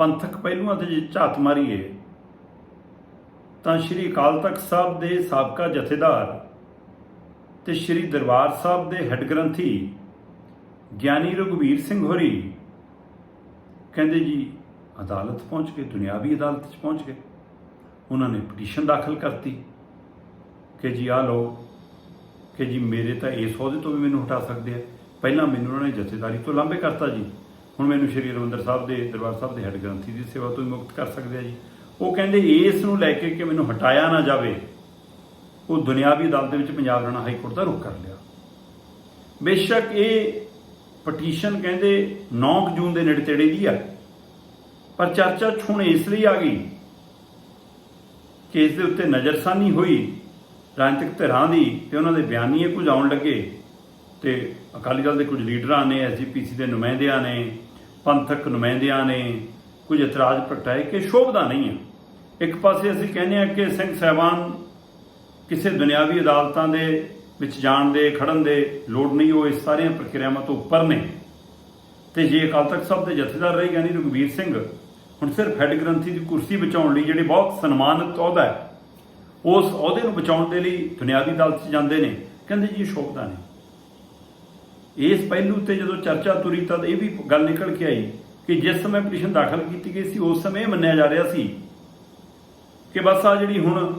ਪੰਥਕ ਪਹਿਲੂਆਂ ਤੇ ਜੇ ਝਾਤ ਮਾਰੀਏ, ਤਾਂ ਸ਼੍ਰੀ ਅਕਾਲ ਤਖਤ ਸਾਹਿਬ ਦੇ ਸਾਬਕਾ ਜਥੇਦਾਰ ਤੇ ਸ਼੍ਰੀ ਦਰਬਾਰ ਸਾਹਿਬ ਦੇ ਹੈੱਡ ਗ੍ਰੰਥੀ ਗਿਆਨੀ ਰਘੁਵੀਰ ਸਿੰਘ ਹੋਰੀ ਕਹਿੰਦੇ ਜੀ, ਅਦਾਲਤ ਪਹੁੰਚ ਗਏ, ਦੁਨਿਆਵੀ ਅਦਾਲਤ 'ਚ ਪਹੁੰਚ ਗਏ। ਉਹਨਾਂ ਨੇ ਪਟੀਸ਼ਨ ਦਾਖਲ ਕਰਤੀ ਕਿ ਜੀ ਆ ਲਓ, ਕਿ ਜੀ ਮੇਰੇ ਤਾਂ ਇਸ ਅਹੁਦੇ ਤੋਂ ਵੀ ਮੈਨੂੰ ਹਟਾ ਸਕਦੇ ਆ। ਪਹਿਲਾਂ ਮੈਨੂੰ ਉਹਨਾਂ ਨੇ ਜਥੇਦਾਰੀ ਤੋਂ ਲਾਂਭੇ ਕਰਤਾ ਜੀ। ਹੁਣ ਮੈਨੂੰ ਸ਼੍ਰੀ ਰਵਿੰਦਰ ਸਾਹਿਬ ਦੇ ਦਰਬਾਰ ਸਾਹਿਬ ਦੇ ਹੈੱਡ ਗ੍ਰੰਥੀ ਦੀ ਸੇਵਾ ਤੋਂ ਵੀ ਮੁਕਤ ਕਰ ਸਕਦੇ ਆ ਜੀ। ਉਹ ਕਹਿੰਦੇ ਇਸ ਨੂੰ ਲੈ ਕੇ ਕਿ ਮੈਨੂੰ ਹਟਾਇਆ ਨਾ ਜਾਵੇ, ਉਹ ਦੁਨਿਆਵੀ ਅਦਾਲਤ ਦੇ ਵਿੱਚ ਪੰਜਾਬ ਰਾਣਾ ਹਾਈ ਕੋਰਟ ਦਾ ਰੁਖ ਕਰ ਲਿਆ। ਬੇਸ਼ੱਕ ਇਹ ਪਟੀਸ਼ਨ ਕਹਿੰਦੇ 9 ਜੂਨ ਦੇ ਨੇੜੇ ਤੇੜੇ ਦੀ ਆ, ਪਰ ਚਰਚਾ 'ਚ ਹੁਣ ਇਸ ਲਈ ਆ ਗਈ ਕਿ ਇਸ ਦੇ ਉੱਤੇ ਨਜ਼ਰਸਾਨੀ ਹੋਈ, ਰਾਜਨੀਤਿਕ ਧਿਰਾਂ ਦੀ ਤੇ ਉਹਨਾਂ ਦੇ ਬਿਆਨੀਏ ਕੁਝ ਆਉਣ ਲੱਗੇ ਤੇ ਅਕਾਲੀ ਦਲ ਦੇ ਕੁਝ ਲੀਡਰਾਂ ਨੇ ਐਸਜੀਪੀਸੀ ਦੇ ਨੁਮਾਇੰਦਿਆਂ ਨੇ ਪੰਥਕ ਨੁਮਾਇੰਦਿਆਂ ਨੇ ਕੁਝ ਇਤਰਾਜ਼ ਪ੍ਰਗਟਾਏ ਕਿ ਸ਼ੋਭਦਾ ਨਹੀਂ ਹੈ। ਇੱਕ ਪਾਸੇ ਅਸੀਂ ਕਹਿੰਦੇ ਹਾਂ ਕਿ ਸਿੰਘ ਸਾਹਿਬਾਨ ਕਿਸੇ ਦੁਨਿਆਵੀ ਅਦਾਲਤਾਂ ਦੇ ਵਿੱਚ ਜਾਣ ਦੇ, ਖੜਨ ਦੇ ਲੋੜ ਨਹੀਂ, ਉਹ ਇਸ ਸਾਰੀਆਂ ਪ੍ਰਕਿਰਿਆਵਾਂ ਤੋਂ ਉੱਪਰ ਨੇ। ਤੇ ਜੇ ਅਕਾਲ ਤਖਤ ਸਾਹਿਬ ਦੇ ਜਥੇਦਾਰ ਰਹੇ ਗਿਆਨੀ ਰਘਵੀਰ ਸਿੰਘ, ਹੁਣ ਸਿਰਫ ਹੈੱਡ ਗ੍ਰੰਥੀ ਦੀ ਕੁਰਸੀ ਬਚਾਉਣ ਲਈ ਜਿਹੜੇ ਬਹੁਤ ਸਨਮਾਨਿਤ ਅਹੁਦਾ ਹੈ, ਉਸ ਅਹੁਦੇ ਨੂੰ ਬਚਾਉਣ ਦੇ ਲਈ ਦੁਨਿਆਵੀ ਅਦਾਲਤ 'ਚ ਜਾਂਦੇ ਨੇ। ਕਹਿੰਦੇ ਜੀ ਇਹ ਸ਼ੋਭਦਾ ਨਹੀਂ। ਇਸ ਪਹਿਲੂ ਤੇ ਜਦੋਂ ਚਰਚਾ ਤੁਰੀ ਤਾਂ ਇਹ ਵੀ ਗੱਲ ਨਿਕਲ ਕੇ ਆਈ ਕਿ ਜਿਸ ਸਮੇਂ ਪਟੀਸ਼ਨ ਦਾਖਲ ਕੀਤੀ ਗਈ ਸੀ, ਉਸ ਸਮੇਂ ਇਹ ਮੰਨਿਆ ਜਾ ਰਿਹਾ ਸੀ ਕਿ ਬਸ ਆ ਜਿਹੜੀ ਹੁਣ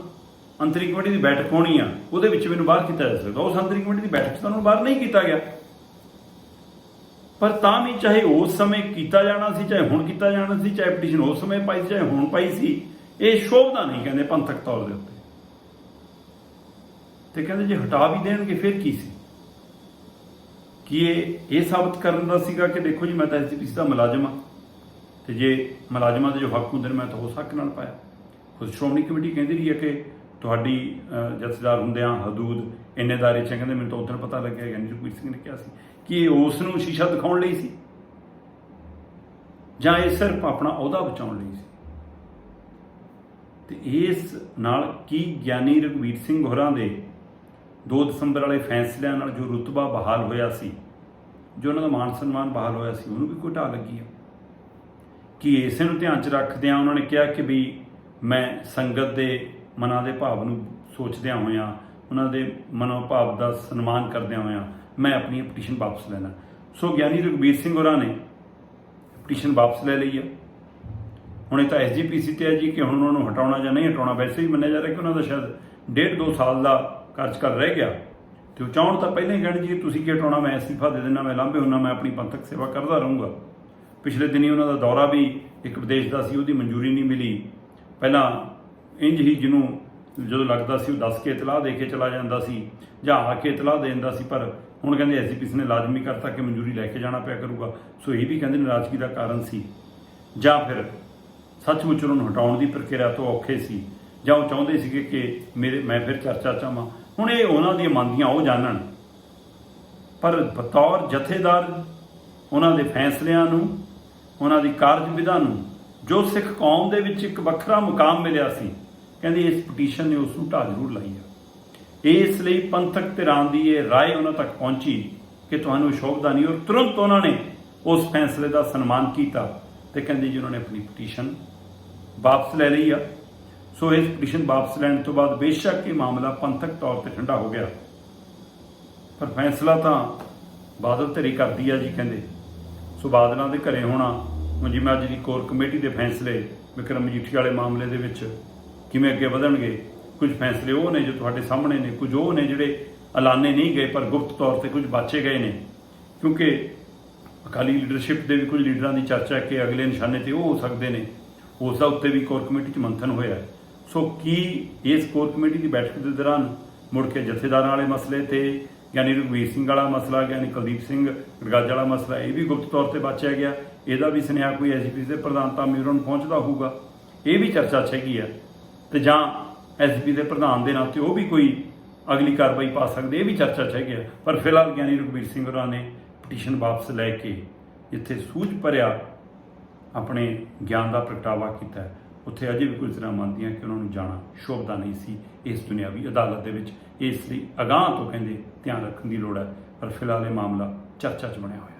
ਅੰਤਰੀ ਕਮੇਟੀ ਦੀ ਬੈਠਕ ਹੋਣੀ ਆ, ਉਹਦੇ ਵਿੱਚ ਮੈਨੂੰ ਬਾਹਰ ਕੀਤਾ ਜਾ ਸਕਦਾ। ਉਸ ਅੰਤਰੀ ਕਮੇਟੀ ਦੀ ਬੈਠਕ 'ਚ ਤਾਂ ਉਹਨੂੰ ਬਾਹਰ ਨਹੀਂ ਕੀਤਾ ਗਿਆ। ਪਰ ਤਾਂ ਵੀ ਚਾਹੇ ਉਸ ਸਮੇਂ ਕੀਤਾ ਜਾਣਾ ਸੀ, ਚਾਹੇ ਹੁਣ ਕੀਤਾ ਜਾਣਾ ਸੀ, ਚਾਹੇ ਪਟੀਸ਼ਨ ਉਸ ਸਮੇਂ ਪਾਈ ਸੀ, ਚਾਹੇ ਹੁਣ ਪਾਈ ਸੀ, ਇਹ ਸ਼ੋਭਦਾ ਨਹੀਂ ਕਹਿੰਦੇ ਪੰਥਕ ਤੌਰ ਦੇ ਉੱਤੇ। ਤੇ ਕਹਿੰਦੇ ਜੇ ਹਟਾ ਵੀ ਦੇਣਗੇ, ਫਿਰ ਕੀ ਸੀ? ਕੀ ਇਹ ਇਹ ਸਾਬਤ ਕਰਨ ਦਾ ਸੀਗਾ ਕਿ ਦੇਖੋ ਜੀ ਮੈਂ ਤਾਂ ਐਸਜੀਪੀਸੀ ਦਾ ਮੁਲਾਜ਼ਮ ਹਾਂ। ਤੇ ਜੇ ਮੁਲਾਜ਼ਮਾਂ ਦੇ ਜੋ ਹੱਕ ਹੁੰਦੇ ਨੇ, ਮੈਂ ਤਾਂ ਉਸ ਹੱਕ ਨਾਲ ਪਾਇਆ। ਖੁਦ ਸ਼੍ਰੋਮਣੀ ਕਮੇਟੀ ਕਹਿੰਦੀ ਰਹੀ ਹੈ ਕਿ ਤੁਹਾਡੀ ਜਥੇਦਾਰ ਹੁੰਦਿਆਂ ਹਦੂਦ ਇੰਨੇ ਦਾਇਰੇ ਚ ਕਹਿੰਦੇ ਮੈਨੂੰ ਤਾਂ ਉਦੋਂ ਪਤਾ ਲੱਗਿਆ ਗਿਆਨੀ ਜਗਵੀਰ ਸਿੰਘ ਨੇ ਕਿਹਾ ਸੀ। ਕਿ ਇਹ ਉਸ ਨੂੰ ਸ਼ੀਸ਼ਾ ਦਿਖਾਉਣ ਲਈ ਸੀ? ਜਾਂ ਇਹ ਸਿਰਫ ਆਪਣਾ ਅਹੁਦਾ ਬਚਾਉਣ ਲਈ ਸੀ? ਤੇ ਇਸ ਨਾਲ ਕੀ ਗਿਆਨੀ ਰਘਵੀਰ ਸਿੰਘ ਹੋਰਾਂ ਦੇ 2 ਦਸੰਬਰ ਵਾਲੇ ਫੈਸਲਿਆਂ ਨਾਲ ਜੋ ਰੁਤਬਾ ਬਹਾਲ ਹੋਇਆ ਸੀ ਜੋ ਉਹਨਾਂ ਦਾ ਮਾਨ ਸਨਮਾਨ ਬਹਾਲ ਹੋਇਆ ਸੀ, ਉਹਨੂੰ ਵੀ ਕੋਈ ਢਾਹ ਲੱਗੀ ਆ। ਕਿ ਇਸੇ ਨੂੰ ਧਿਆਨ 'ਚ ਰੱਖਦਿਆਂ ਉਹਨਾਂ ਨੇ ਕਿਹਾ ਕਿ ਵੀ ਮੈਂ ਸੰਗਤ ਦੇ ਮਨਾਂ ਦੇ ਭਾਵ ਨੂੰ ਸੋਚਦਿਆਂ ਹੋਇਆਂ, ਉਹਨਾਂ ਦੇ ਮਨੋ ਭਾਵ ਦਾ ਸਨਮਾਨ ਕਰਦਿਆਂ ਹੋਇਆਂ ਮੈਂ ਆਪਣੀ ਪਟੀਸ਼ਨ ਵਾਪਸ ਲੈਣਾ ਸੋ ਗਿਆਨੀ ਰਘਬੀਰ ਸਿੰਘ ਹੋਰਾਂ ਨੇ ਪਟੀਸ਼ਨ ਵਾਪਸ ਲੈ ਲਈ ਆ। ਹੁਣ ਇਹ ਤਾਂ ਐਸਜੀਪੀਸੀ ਤੇ ਹੈ ਜੀ ਕਿ ਹੁਣ ਉਹਨਾਂ ਨੂੰ ਹਟਾਉਣਾ ਜਾਂ ਨਹੀਂ ਹਟਾਉਣਾ, ਵੈਸੇ ਹੀ ਮੰਨਿਆ ਜਾ ਰਿਹਾ ਕਿ ਉਹਨਾਂ ਦਾ ਸ਼ਾਇਦ ਡੇਢ ਦੋ ਸਾਲ ਦਾ ਕਾਰਜਕਾਲ ਰਹਿ ਗਿਆ। ਤੇ ਉਹ ਚਾਹਣ ਤਾਂ ਪਹਿਲਾਂ ਹੀ ਕਹਿਣ ਜੀ, ਤੁਸੀਂ ਕੀ ਹਟਾਉਣਾ ਮੈਂ ਅਸਤੀਫਾ ਦੇ ਦੇਣਾ ਮੈਂ ਲਾਂਭੇ ਹੁੰਨਾ, ਮੈਂ ਆਪਣੀ ਪੰਥਕ ਸੇਵਾ ਕਰਦਾ ਰਹੂੰਗਾ। ਪਿਛਲੇ ਦਿਨੀ ਉਹਨਾਂ ਦਾ ਦੌਰਾ ਵੀ ਇੱਕ ਵਿਦੇਸ਼ ਦਾ ਸੀ, ਉਹਦੀ ਮਨਜ਼ੂਰੀ ਨਹੀਂ ਮਿਲੀ। ਪਹਿਲਾਂ ਇੰਜ ਹੀ ਜਿਹਨੂੰ ਜਦੋਂ ਲੱਗਦਾ ਸੀ, ਉਹ ਦੱਸ ਕੇ ਇਤਲਾਹ ਦੇ ਕੇ ਚਲਾ ਜਾਂਦਾ ਸੀ ਜਾਂ ਆ ਕੇ ਇਤਲਾਹ ਦੇ ਦਿੰਦਾ ਸੀ, ਪਰ ਹੁਣ ਕਹਿੰਦੇ ਐਸਜੀਪੀਸੀ ਨੇ ਲਾਜ਼ਮੀ ਕਰਤਾ ਕਿ ਮਨਜ਼ੂਰੀ ਲੈ ਕੇ ਜਾਣਾ ਪਿਆ ਕਰੂਗਾ। ਸੋ ਇਹ ਵੀ ਕਹਿੰਦੇ ਨਾਰਾਜ਼ਗੀ ਦਾ ਕਾਰਨ ਸੀ। ਜਾਂ ਫਿਰ ਸੱਚਮੁੱਚ ਉਹਨਾਂ ਨੂੰ ਹਟਾਉਣ ਦੀ ਪ੍ਰਕਿਰਿਆ ਤੋਂ ਔਖੇ ਸੀ ਜਾਂ ਉਹ ਚਾਹੁੰਦੇ ਸੀਗੇ ਕਿ ਮੇਰੇ ਮੈਂ ਫਿਰ ਚਰਚਾ ਚਾਹਾਂ ਹੁਣ ਇਹ ਉਹਨਾਂ ਦੀਆਂ ਮੰਨਦੀਆਂ ਉਹ ਜਾਣਨ ਪਰ ਬਤੌਰ ਜਥੇਦਾਰ ਉਹਨਾਂ ਦੇ ਫੈਸਲਿਆਂ ਨੂੰ ਉਹਨਾਂ ਦੀ ਕਾਰਜ ਵਿਧਾ ਨੂੰ ਜੋ ਸਿੱਖ ਕੌਮ ਦੇ ਵਿੱਚ ਇੱਕ ਵੱਖਰਾ ਮੁਕਾਮ ਮਿਲਿਆ ਸੀ ਕਹਿੰਦੇ ਇਸ ਪਟੀਸ਼ਨ ਨੇ ਉਸ ਨੂੰ ਢਾਹ ਜ਼ਰੂਰ ਲਾਈ ਆ ਇਸ ਲਈ ਪੰਥਕ ਧਿਰਾਂ ਦੀ ਇਹ رائے ਉਹਨਾਂ ਤੱਕ ਪਹੁੰਚੀ ਕਿ ਤੁਹਾਨੂੰ ਸ਼ੋਭਦਾ ਨਹੀਂ ਔਰ ਤੁਰੰਤ ਉਹਨਾਂ ਨੇ ਉਸ ਫੈਸਲੇ ਦਾ ਸਨਮਾਨ ਕੀਤਾ ਤੇ ਕਹਿੰਦੇ ਜੀ ਉਹਨਾਂ ਨੇ ਆਪਣੀ ਪਟੀਸ਼ਨ ਵਾਪਸ ਲੈ ਲਈ ਆ ਸੋ ਇਸ ਪਟੀਸ਼ਨ ਵਾਪਸ ਲੈਣ ਤੋਂ ਬਾਅਦ ਬੇਸ਼ੱਕ ਇਹ ਮਾਮਲਾ ਪੰਥਕ ਤੌਰ ਤੇ ਠੰਡਾ ਹੋ ਗਿਆ। ਪਰ ਫੈਸਲਾ ਤਾਂ ਬਾਦਲ ਧਰੀ ਕਰਦੀ ਆ ਜੀ ਕਹਿੰਦੇ। ਸੋ ਬਾਦਲਾਂ ਦੇ ਘਰੇ ਹੋਣਾ, ਹੁਣ ਜਿਵੇਂ ਅੱਜ ਦੀ ਕੋਰ ਕਮੇਟੀ ਦੇ ਫੈਸਲੇ, ਵਿਕਰਮ ਮਜੀਠੀ ਵਾਲੇ ਮਾਮਲੇ ਦੇ ਵਿੱਚ ਕਿਵੇਂ ਅੱਗੇ ਵਧਣਗੇ, ਕੁਝ ਫੈਸਲੇ ਉਹ ਨੇ ਜੋ ਤੁਹਾਡੇ ਸਾਹਮਣੇ ਨੇ, ਕੁਝ ਉਹ ਨੇ ਜਿਹੜੇ ਐਲਾਨੇ ਨਹੀਂ ਗਏ, ਪਰ ਗੁਪਤ ਤੌਰ ਤੇ ਕੁਝ ਬਾਚੇ ਗਏ ਨੇ। ਕਿਉਂਕਿ ਅਕਾਲੀ ਲੀਡਰਸ਼ਿਪ ਦੇ ਵੀ ਕੁਝ ਲੀਡਰਾਂ ਦੀ ਚਰਚਾ ਹੈ ਕਿ ਅਗਲੇ ਨਿਸ਼ਾਨੇ ਤੇ ਉਹ ਹੋ ਸਕਦੇ ਨੇ। ਉਸ ਦਾ ਉੱਤੇ ਵੀ ਕੋਰ ਕਮੇਟੀ 'ਚ ਮੰਥਨ ਹੋਇਆ ਸੋ ਕੀ ਇਸ ਕੋਰ ਕਮੇਟੀ ਦੀ ਬੈਠਕ ਦੇ ਦੌਰਾਨ ਮੁੜ ਕੇ ਜਥੇਦਾਰਾਂ ਵਾਲੇ ਮਸਲੇ ਤੇ, ਯਾਨੀ ਰਘਵੀਰ ਸਿੰਘ ਵਾਲਾ ਮਸਲਾ, ਯਾਨੀ ਕੁਲਦੀਪ ਸਿੰਘ ਗੜਗੱਜ ਵਾਲਾ ਮਸਲਾ, ਇਹ ਵੀ ਗੁਪਤ ਤੌਰ ਤੇ ਬਚਿਆ ਗਿਆ। ਇਹਦਾ ਵੀ ਸੁਨੇਹਾ ਕੋਈ ਐਸਜੀਪੀ ਦੇ ਪ੍ਰਧਾਨਤਾ ਮਿਊਰਨ ਪਹੁੰਚਦਾ ਹੋਊਗਾ। ਇਹ ਵੀ ਚਰਚਾ 'ਚ ਹੈਗੀ ਆ। ਤੇ ਜਾਂ ਐਸਜੀਪੀ ਦੇ ਪ੍ਰਧਾਨ ਦੇ ਨਾਤੇ ਉਹ ਵੀ ਕੋਈ ਅਗਲੀ ਕਾਰਵਾਈ ਪਾ ਸਕਦੇ, ਇਹ ਵੀ ਚਰਚਾ 'ਚ ਹੈਗੀ ਆ। ਪਰ ਫਿਲਹਾਲ ਗਿਆਨੀ ਰਘਵੀਰ ਸਿੰਘ ਹੋਰਾਂ ਨੇ ਪਟੀਸ਼ਨ ਵਾਪਸ ਲੈ ਕੇ ਇੱਥੇ ਸੂਝ ਭਰਿਆ ਆਪਣੇ ਗਿਆਨ ਦਾ ਪ੍ਰਗਟਾਵਾ ਕੀਤਾ। ਉੱਥੇ ਅਜੇ ਵੀ ਕੁਝ ਤਰ੍ਹਾਂ ਮੰਨਦੀਆਂ ਕਿ ਉਹਨਾਂ ਨੂੰ ਜਾਣਾ ਸ਼ੋਭਦਾ ਨਹੀਂ ਸੀ ਇਸ ਦੁਨਿਆਵੀ ਅਦਾਲਤ ਦੇ ਵਿੱਚ। ਇਸ ਲਈ ਅਗਾਂਹ ਤੋਂ ਕਹਿੰਦੇ ਧਿਆਨ ਰੱਖਣ ਦੀ ਲੋੜ ਹੈ, ਪਰ ਫਿਲਹਾਲ ਇਹ ਮਾਮਲਾ ਚਰਚਾ 'ਚ ਬਣਿਆ ਹੋਇਆ।